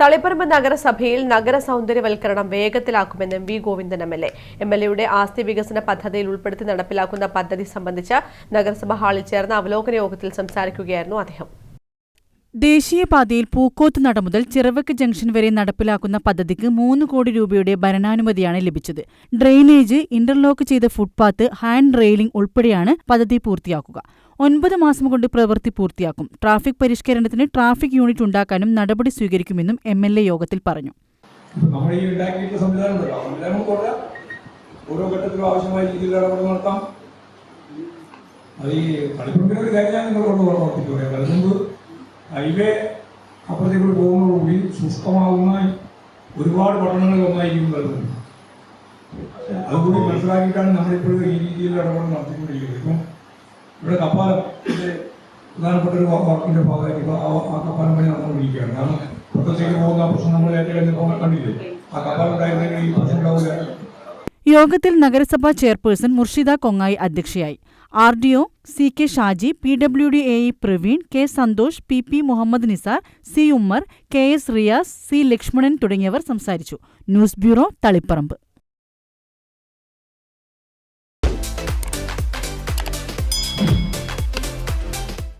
തളിപ്പറമ്പ് നഗരസഭയിൽ നഗര സൗന്ദര്യവൽക്കരണം വേഗത്തിലാക്കുമെന്ന് V Govindan M L A. M L എയുടെ ആസ്തി വികസന പദ്ധതിയിൽ ഉൾപ്പെടുത്തി നടപ്പിലാക്കുന്ന പദ്ധതി സംബന്ധിച്ച് നഗരസഭ ഹാളിൽ ചേർന്ന അവലോകന യോഗത്തിൽ സംസാരിക്കുകയായിരുന്നു അദ്ദേഹം. ദേശീയപാതയിൽ പൂക്കോത്ത് നട മുതൽ ചിറവക്ക് ജംഗ്ഷൻ വരെ നടപ്പിലാക്കുന്ന പദ്ധതിക്ക് മൂന്ന് കോടി രൂപയുടെ ഭരണാനുമതിയാണ് ലഭിച്ചത്. ഡ്രെയിനേജ് ഇന്റർലോക്ക് ചെയ്ത ഫുട്പാത്ത് ഹാൻഡ് റെയിലിംഗ് ഉൾപ്പെടെയാണ് പദ്ധതി പൂർത്തിയാക്കുക. ഒൻപത് മാസം കൊണ്ട് പ്രവൃത്തി പൂർത്തിയാക്കും. ട്രാഫിക് പരിഷ്കരണത്തിന് ട്രാഫിക് യൂണിറ്റ് ഉണ്ടാക്കാനും നടപടി സ്വീകരിക്കുമെന്നും എം എൽ എ യോഗത്തിൽ പറഞ്ഞു. നമ്മൾ ഈ ഉണ്ടാക്കിയിട്ടുള്ള സംവിധാനം ഉണ്ടല്ലോ. ആ സംവിധാനം കൊണ്ടുവരാം. ഓരോ ഘട്ടത്തിലും ആവശ്യമായ രീതിയിൽ ഇടപെടൽ നടത്താം. അത് ഈ കളിപ്പുറമ്പിന് ഒരു കാര്യം ഞാൻ നിങ്ങളോട് ഓർമ്മിപ്പിച്ചു പറയാം അതിന് മുമ്പ് ഹൈവേ അപ്പുറത്തേക്ക് പോകുന്നതോടുകൂടി ശുഷ്കമാകുന്ന ഒരുപാട് പട്ടണങ്ങളിൽ ഒന്നായിരിക്കും വരുന്നത് അതുകൂടി മനസ്സിലാക്കിയിട്ടാണ് നമ്മളിപ്പോഴും ഈ രീതിയിൽ ഇടപെടൽ നടത്തിക്കൊണ്ടിരിക്കുന്നത്. ഇപ്പം ഇവിടെ കപ്പാലം ഇത് പ്രധാനപ്പെട്ട ഒരു വാക്കിന്റെ ഭാഗമായിട്ട് ആ കപ്പാലം പണി നടന്നുകൊണ്ടിരിക്കുകയാണ്. കാരണം പുറത്തേക്ക് പോകുന്ന പ്രശ്നം നമ്മൾ ഏറ്റവും കണ്ടില്ലേ? ആ കപ്പാലം ഉണ്ടായിരുന്നെങ്കിൽ ഈ പ്രശ്നം ഉണ്ടാവില്ല. യോഗത്തിൽ നഗരസഭാ ചെയർപേഴ്സൺ മുർഷിദ കൊങ്ങായി അധ്യക്ഷയായി. R D O C K Shaji P W D A E Praveen K Santhosh P P Muhammad Nisar C Ummer K S Riyas C Lakshmanan തുടങ്ങിയവർ സംസാരിച്ചു. News bureau Taliparamba.